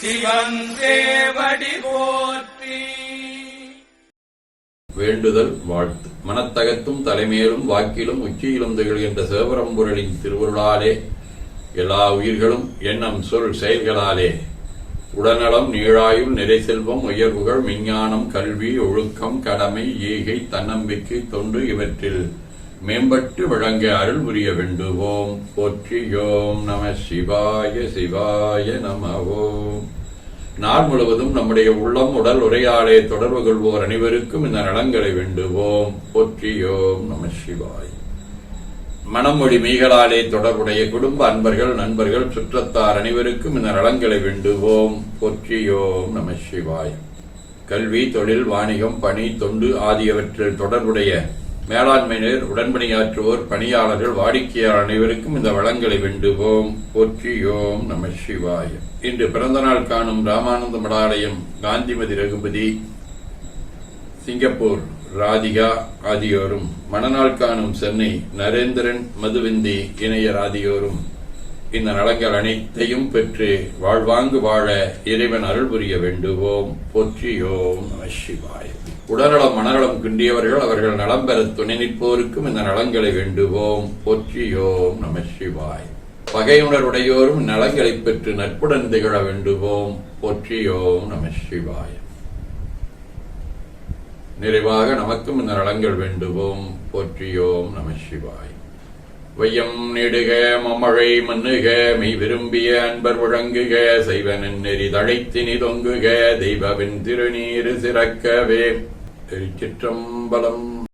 சிவன் போற்றி. வேண்டுதல் வாழ்த்து. மனத்தகத்தும் தலைமையிலும் வாக்கிலும் உச்சியிலும் திகழ்கின்ற சிவபரம்பொருளின் திருவருளாலே எல்லா உயிர்களும் எண்ணம் சொல் செயல்களாலே. உடல்நலம் நீழாயுள் நிறை செல்வம் உயர்வுகள் விஞ்ஞானம் கல்வி ஒழுக்கம் கடமை ஈகை தன்னம்பிக்கை தொண்டு இவற்றில் மேம்பட்டு விளங்க அருள் புரிய வேண்டுவோம். போற்றியோம் நம சிவாய சிவாய நம ஓம் நாள் முழுவதும் நம்முடைய உள்ளம் உடல் உரையாடே தொடர்பு கொள்வோர் அனைவருக்கும் இந்த நலங்களை வேண்டுவோம். போற்றியோம் நம சிவாய். மனமொழி மீகளாலே தொடர்புடைய குடும்ப அன்பர்கள் நண்பர்கள் சுற்றத்தார் அனைவருக்கும் இந்த நலங்களை வேண்டுவோம். போற்றியோம் நம சிவாய். கல்வி தொழில் வாணிகம் பணி தொண்டு ஆகியவற்றில் தொடர்புடைய மேலாண்மையினர் உடன்பணியாற்றுவோர் பணியாளர்கள் வாடிக்கையாளர் அனைவருக்கும் இந்த வளங்களை வேண்டுவோம் போற்றியோம் நம சிவாய. இன்று பிறந்தநாள் காணும் ராமானந்த மடாலயம் காந்திமதி ரகுபதி சிங்கப்பூர் ராதிகா ஆகியோரும் மணநாள் காணும் சென்னை நரேந்திரன் மதுவிந்தி இணையர் ஆகியோரும் இந்த நலங்கள் அனைத்தையும் பெற்று வாழ்வாங்கு வாழ இறைவன் அருள் புரிய வேண்டுவோம். போற்றியோம் நம சிவாய. உடல்நலம் மனநலம் குன்றியவர்கள் அவர்கள் நலம் பெற துணை நிற்போருக்கும் இந்த நலங்களை வேண்டுவோம். போற்றியோம் நம சிவாய். பகையுணருடையோரும் நலங்களை பெற்று நட்புடன் திகழ வேண்டுவோம். போற்றியோம் நம சிவாய். நிறைவாக நமக்கும் இந்த நலங்கள் வேண்டுவோம். போற்றியோம் நம சிவாய். வையம் நெடுக மமழை மன்னுக மெய் விரும்பிய அன்பர் முழங்குக செய்வனின் நெறி தழைத்தினி தொங்குக தெய்வவின் திருநீர் சிறக்கவே. திருச்சிற்றம்பலம்